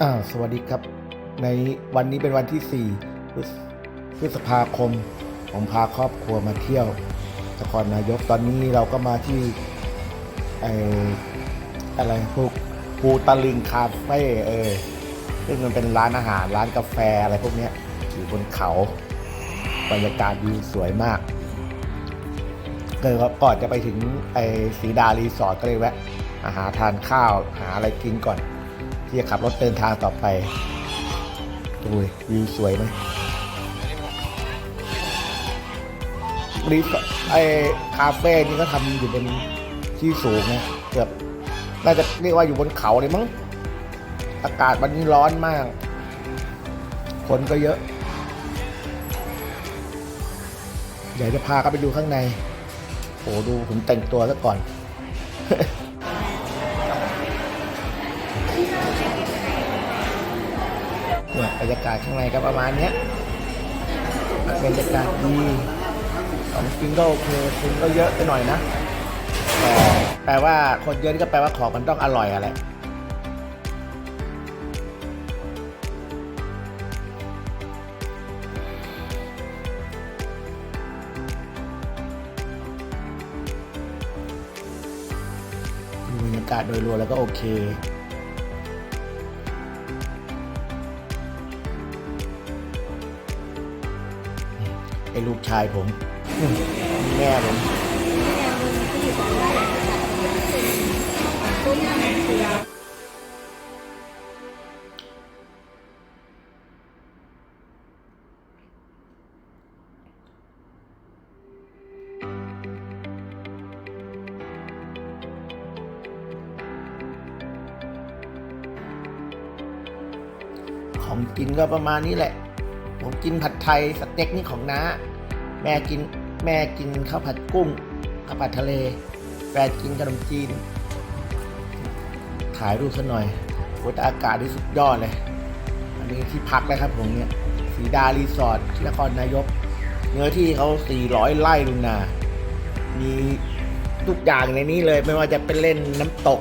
อ่าสวัสดีครับ ในวันนี้เป็นวันที่4พฤษพฤษภาคม ผมพาครอบครัวมาเที่ยวนครนายกตอนนี้เราก็มาที่ไออะไรพวกภูตะลิงคาเฟ่เออซึ่งมันเป็นร้านอาหารร้านกาแฟอะไรพวกนี้อยู่บนเขาบรรยากาศวิวสวยมากเออก่อนจะไปถึงไอสีดารีสอร์ทก็เลยแวะาหาทานข้าวหาอะไรกินก่อน ที่จะขับรถเดินทางต่อไปดูดิวิวสวยไหมรีสต์ไอคาเฟ่นี่ก็ทำอยู่บนที่สูงนะเกือบน่าจะเรียกว่าอยู่บนเขาเลยมั้งอากาศวันนี้ร้อนมาก คนก็เยอะเดี๋ยวจะพาเขาไปดูข้างใน โอ้ดูผมแต่งตัวซะก่อน บรรยากาศข้างในก็ประมาณเนี้ยบรรยากาศดีของกินก็โอเคคนก็เยอะไปหน่อยนะแต่แปลว่าคนเยอะนี่ก็แปลว่าของมันต้องอร่อยอะไรบรรยากาศโดยรวมแล้วก็โอเค ไอ้ลูกชายผมแม่ผมของกินก็ประมาณนี้แหละ กินผัดไทยสเต็กนี่ของน้า แม่กินแม่กินข้าวผัดกุ้งข้าวผัดทะเล แฟนกินขนมจีน ถ่ายรูปซะหน่อยโอ้แต่อากาศที่สุดยอดเลย อันนี้ที่พักเลยครับผมเนี่ยสีดารีสอร์ทที่นครนายก เนื้อที่เขา400ไร่ลุงนา มีทุกอย่างในนี้เลย ไม่ว่าจะเป็นเล่นน้ำตก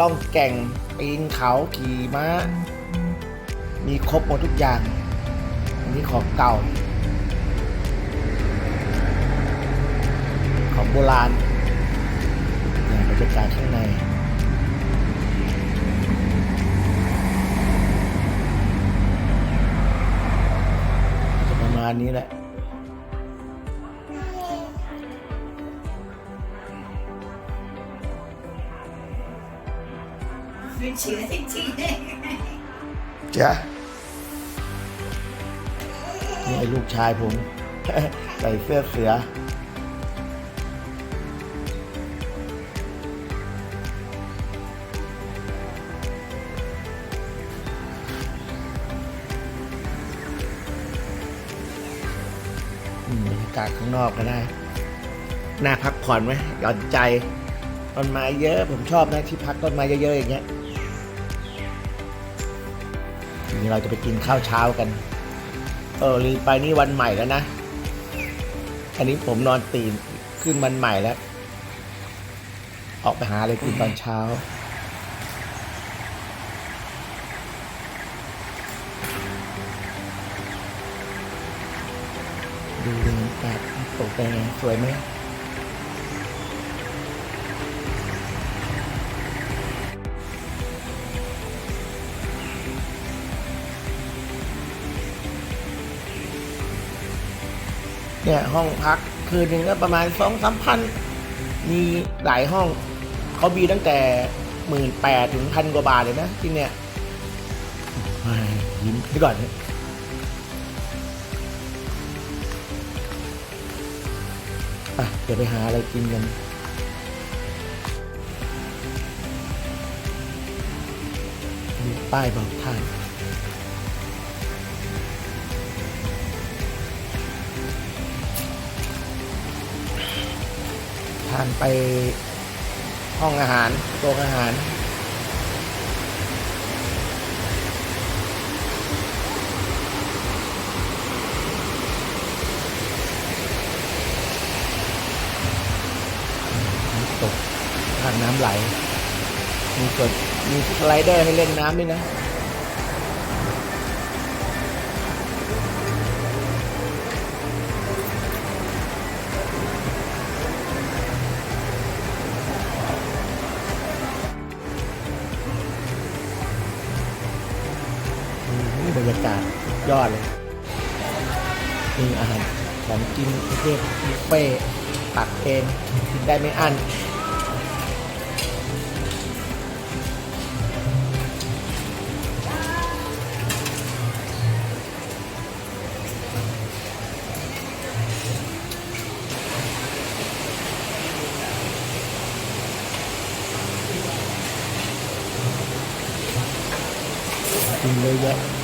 ล่องแก่งปีนเขาขี่ม้า มีครบหมดทุกอย่าง อันนี้ของเก่า ของโบราณเนี่ยบรรยากาศข้างในจะประมาณนี้แหละไม่เชื่อจริงๆจ้ะ นี่ไอ้ลูกชายผม ใส่เสื้อเสืออืมบรรยากาศข้างนอกก็ได้ น่าพักผ่อนไหมหย่อนใจ ต้นไม้เยอะ ผมชอบนะที่พักต้นไม้เยอะๆอย่างเงี้ยทีนี้เราจะไปกินข้าวเช้ากัน เออลืมไปนี่วันใหม่แล้วนะ อันนี้ผมนอนตื่นขึ้นวันใหม่แล้ว ออกไปหาอะไรกินตอนเช้า ดูบรรยากาศตกแต่งสวยไหม เนี่ยห้องพักคืนหนึ่งก็ประมาณสองสามพันมีหลายห้องเขามีตั้งแต่หมื่นแปดถึงพันกว่าบาทเลยนะที่เนี่ยไม่ยิ้มที่ก่อนอะเดี๋ยวไปหาอะไรกินกันมีป้ายบอกทางานไปห้องอาหารโรงอาหาร ตกทางน้ำไหล มีกดมีสไลเดอร์ให้เล่นน้ำด้วยนะ รยากาศยอดเลยมีอาหารของกินประเภทบุฟเฟ่ต์ตักเองกินได้ไม่อั้นกินเยอะแยะ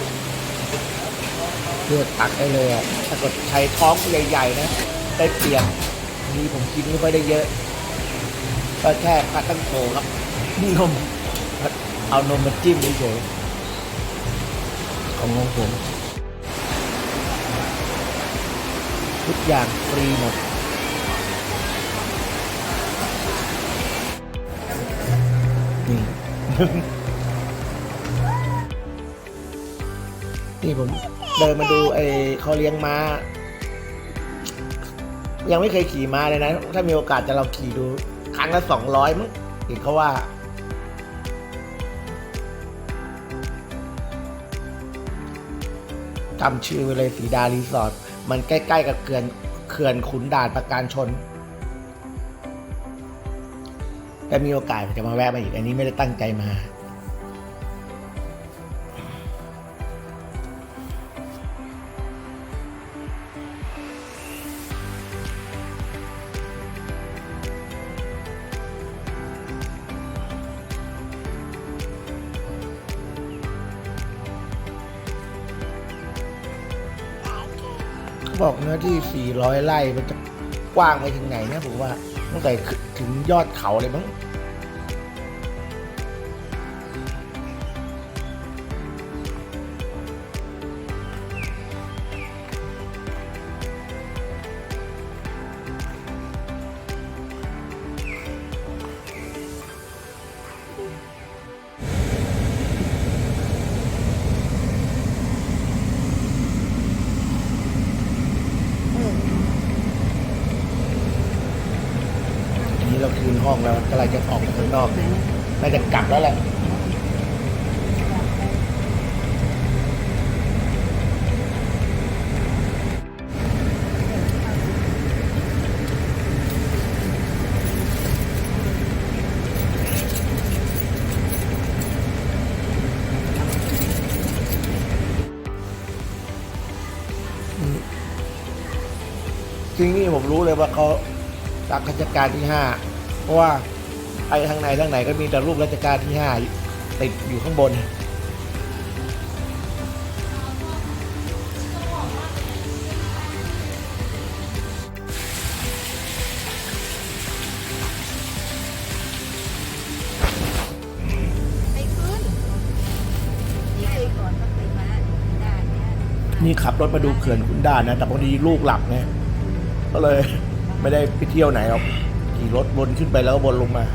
เลือกตักได้เลยอะถ้าเกิดใช้ท้องใหญ่ๆนะได้เปรียบนี่ผมกินไม่ค่อยได้เยอะ ก็แค่ปลาตั้งโกครับนมเอานมมาจิ้มเฉยๆของของผมทุกอย่างฟรีหมดนี่นี่ผม เดินมาดูไอ้เขาเลี้ยงม้า ยังไม่เคยขี่ม้าเลยนะ ถ้ามีโอกาสจะลองขี่ดูครั้งละสองร้อยมั้งเห็นเขาว่า จำชื่อเลยสีดารีสอร์ทมันใกล้ ๆ กับเขื่อนเขื่อนขุนด่านประการชนถ้ามีโอกาสจะมาแวะมาอีก อันนี้ไม่ได้ตั้งใจมา บอกเนื้อที่ 400 ไร่มันจะกว้างไปถึงไหนนะผมว่าตั้งแต่ถึงยอดเขาเลยมั้ง องแล้วกำลังจะออกไปข้างนอกน่าจะกลับแล้วแหละจริงนี่ผมรู้เลยว่าเขารักรัชกาลที่ห้าเพราะว่า ไปทางไหนทางไหนก็มีแต่รูปรัชกาลที่ห้าติดอยู่ข้างบนไปขึ้นนี่เคยก่อนก็เคยมาได้เนี่ยนี่ขับรถมาดูเขื่อนขุนด่านนะ แต่พอดีลูกหลับไงก็เลยไม่ได้ไปเที่ยวไหนหรอกขี่รถวนขึ้นไปแล้วก็วนลงมา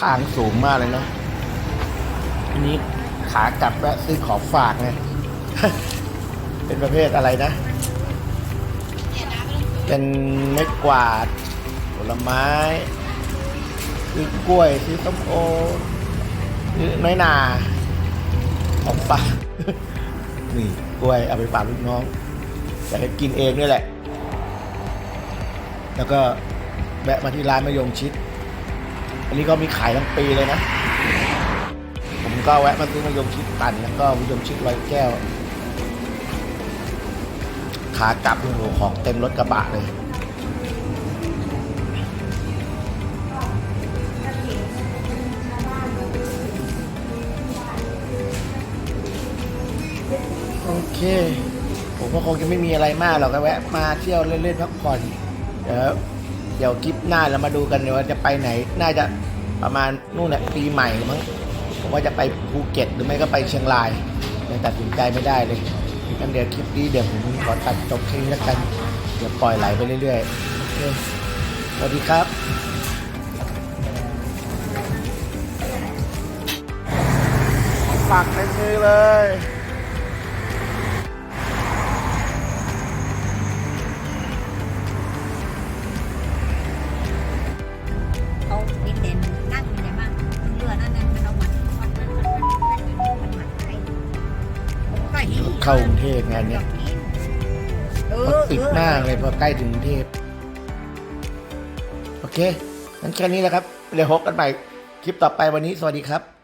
ทางสูงมากเลยเนาะอันนี้ขากลับแวะซื้อของฝากไงเป็นประเภทอะไรนะ เป็นไม้กวาด ผลไม้ซื้อกล้วยซื้อส้มโอซื้อน้อยนาของฝากนี่กล้วยเอาไปฝากลูกน้องอยากจะกินเองนี่แหละ แล้วก็แวะมาที่ร้านมะยงชิด อันนี้ก็มีขายทั้งปีเลยนะ ผมก็แวะมาซื้อมายมชิดตันแล้วก็มายมชิดลอยแก้ว ขากลับโอ้โหของเต็มรถกระบะเลยโอเคผมก็คงจะไม่มีอะไรมากหรอกก็แวะมาเที่ยวเล่นๆพักผ่อนเดี๋ยว เดี๋ยวคลิปหน้าเรามาดูกันว่าจะไปไหน น่าจะประมาณนู่นแหละปีใหม่มั้งผมว่าจะไปภูเก็ตหรือไม่ก็ไปเชียงรายยังตัดสินใจไม่ได้เลยงั้นเดี๋ยวคลิปนี้เดี๋ยวผมขอตัดจบแค่นี้แล้วกัน เดี๋ยวปล่อยไหลไปเรื่อยๆสวัสดีครับฝากในมือเลย เข้ากรุงเทพงานเนี้ยรถติดมากเลยพอใกล้ถึงกรุงเทพโอเคงั้นแค่นี้แหละครับเดี๋ยวพบกันใหม่คลิปต่อไปวันนี้สวัสดีครับ